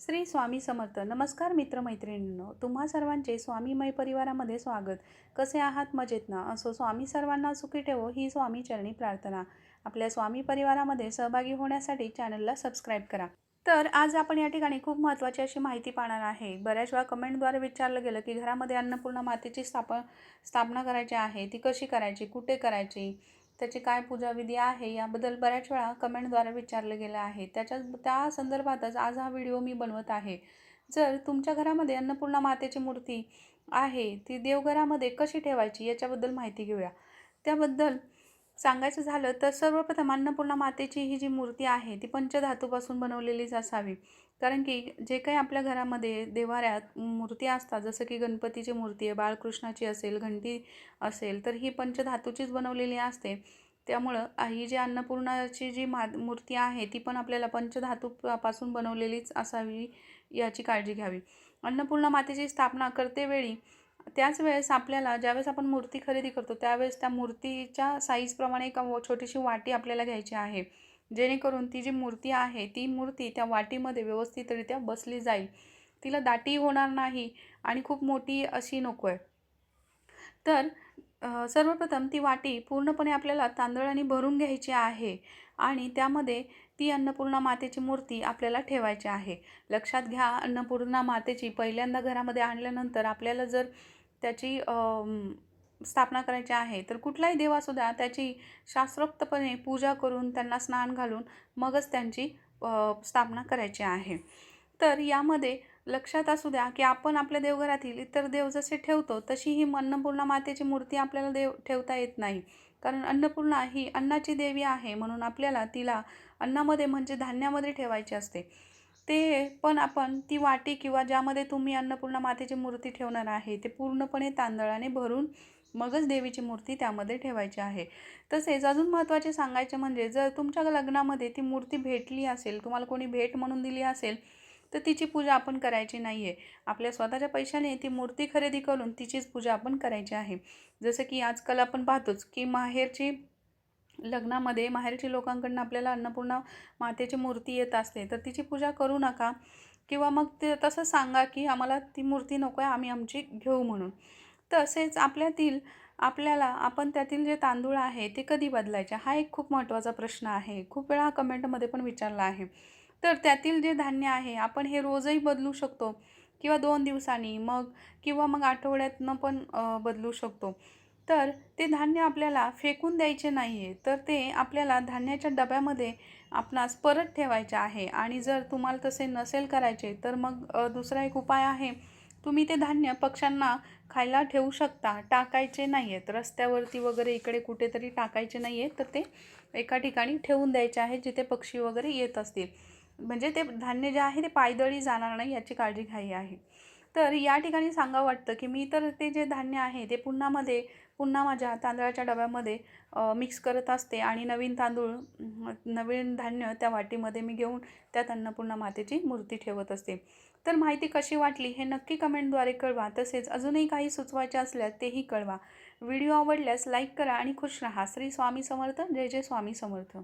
श्री स्वामी समर्थ. नमस्कार मित्रमैत्रिणींनो. तुम्हा सर्वांचे स्वामीमय परिवारामध्ये स्वागत. कसे आहात? मजेत ना असो स्वामी सर्वांना सुखी ठेवो ही स्वामी चरणी प्रार्थना. आपल्या स्वामी परिवारामध्ये सहभागी होण्यासाठी चॅनलला सबस्क्राईब करा. तर आज आपण या ठिकाणी खूप महत्त्वाची अशी माहिती पाहणार आहे. बऱ्याच वेळा कमेंटद्वारे विचारलं गेलं की घरामध्ये अन्नपूर्णा मातेची स्थाप स्थापना करायची आहे ती कशी करायची कुठे करायची? त्याची काय पूजाविधी आहे याबद्दल बऱ्याच वेळा कमेंटद्वारे विचारलं गेलं आहे. त्याच्या त्या संदर्भातच आज हा व्हिडिओ मी बनवत आहे. जर तुमच्या घरामध्ये अन्नपूर्णा मातेची मूर्ती आहे ती देवघरामध्ये कशी ठेवायची याच्याबद्दल माहिती घेऊया. त्याबद्दल सांगायचं झालं तर सर्वप्रथम अन्नपूर्णा मातेची ही जी मूर्ती आहे ती पंचधातूपासून बनवलेलीच असावी. कारण की जे काही आपल्या घरामध्ये देवाऱ्यात मूर्ती असतात जसं की गणपतीची मूर्ती आहे बाळकृष्णाची असेल घंटी असेल तर ही पंचधातूचीच बनवलेली असते. त्यामुळं ही जी अन्नपूर्णाची जी मा मूर्ती आहे ती पण आपल्याला पंचधातूपासून बनवलेलीच असावी याची काळजी घ्यावी. अन्नपूर्णा मातेची स्थापना करतेवेळी त्याच वेळेस आपल्याला ज्यावेळेस आपण मूर्ती खरेदी करतो त्यावेळेस त्या मूर्तीच्या साईजप्रमाणे एक छोटीशी वाटी आपल्याला घ्यायची आहे. जेणेकरून ती जी मूर्ती आहे ती मूर्ती त्या वाटीमध्ये व्यवस्थितरित्या बसली जाईल. तिला दाटी होणार नाही आणि खूप मोठी अशी नको आहे. तर सर्वप्रथम ती वाटी पूर्णपणे आपल्याला तांदळाने भरून घ्यायची आहे आणि त्यामध्ये ती अन्नपूर्णा मातेची मूर्ती आपल्याला ठेवायची आहे. लक्षात घ्या अन्नपूर्णा मातेची पहिल्यांदा घरामध्ये आणल्यानंतर आपल्याला जर त्याची स्थापना करायची आहे तर कुठलाही देव असू द्या त्याची शास्त्रोक्तपणे पूजा करून त्यांना स्नान घालून मगच त्यांची स्थापना करायची आहे. तर यामध्ये लक्षात असू द्या की आपण आपल्या देवघरातील इतर देव जसे ठेवतो तशी ही अन्नपूर्णा मातेची मूर्ती आपल्याला देव ठेवता येत नाही. कारण अन्नपूर्णा ही अन्नाची देवी आहे म्हणून आपल्याला तिला अन्नामध्ये म्हणजे धान्यामध्ये ठेवायची असते. ते पण आपण ती वाटी किंवा ज्यामध्ये तुम्ही अन्नपूर्णा मातेची मूर्ती ठेवणार आहे ते पूर्णपणे तांदळाने भरून मगच देवीची मूर्ती त्यामध्ये ठेवायची आहे. तसेच अजून महत्त्वाचे सांगायचे म्हणजे जर तुमच्या लग्नामध्ये ती मूर्ती भेटली असेल तुम्हाला कोणी भेट म्हणून दिली असेल तर तिची पूजा आपण करायची नाही आहे आपल्या स्वतःच्या पैशाने ती मूर्ती खरेदी करून तिचीच पूजा आपण करायची आहे. जसं की आजकाल आपण पाहतोच की माहेरची लग्नामध्ये माहेरच्या लोकांकडनं आपल्याला अन्नपूर्णा मातेची मूर्ती येत असते तर तिची पूजा करू नका. किंवा मग ते तसं सांगा की आम्हाला ती मूर्ती नको आहे आम्ही आमची घेऊ म्हणून. तसेच आपल्यातील आपल्याला आपण त्यातील जे तांदूळ आहे ते कधी बदलायचे? हा एक खूप महत्त्वाचा प्रश्न आहे. खूप वेळा कमेंटमध्ये पण विचारला आहे. तर त्यातील जे धान्य आहे आपण हे रोजही बदलू शकतो? किंवा दोन दिवसांनी मग किंवा मग आठवड्यातनं पण बदलू शकतो? तर ते धान्य आपल्याला फेकून द्यायचे नाही आहे तर ते आपल्याला धान्याच्या डब्यामध्ये आपणास परत ठेवायचे आहे. आणि जर तुम्हाला तसे नसेल करायचे तर मग दुसरा एक उपाय आहे. तुम्ही ते धान्य पक्ष्यांना खायला ठेवू शकता टाकायचे नाही आहेत रस्त्यावरती वगैरे इकडे कुठेतरी टाकायचे नाही आहेत तर ते एका ठिकाणी ठेवून द्यायचे आहे जिथे पक्षी वगैरे येत असतील. म्हणजे ते धान्य जे आहे ते पायदळी जाणार नाही याची काळजी घ्यायची आहे तर या ठिकाणी सांगावं वाटतं की मी तर ते जे धान्य आहे ते पुन्हामध्ये पुन्हा माझ्या तांदळाच्या डब्यामध्ये मिक्स करत असते आणि नवीन तांदूळ नवीन धान्य त्या वाटीमध्ये मी घेऊन त्यात अन्नपूर्णा मातेची मूर्ती ठेवत असते. तर माहिती कशी वाटली हे नक्की कमेंटद्वारे कळवा. तसेच अजूनही काही सुचवायचे असल्यास तेही कळवा. व्हिडिओ आवडल्यास लाईक करा आणि खुश रहा. श्री स्वामी समर्थ. जय जय स्वामी समर्थ.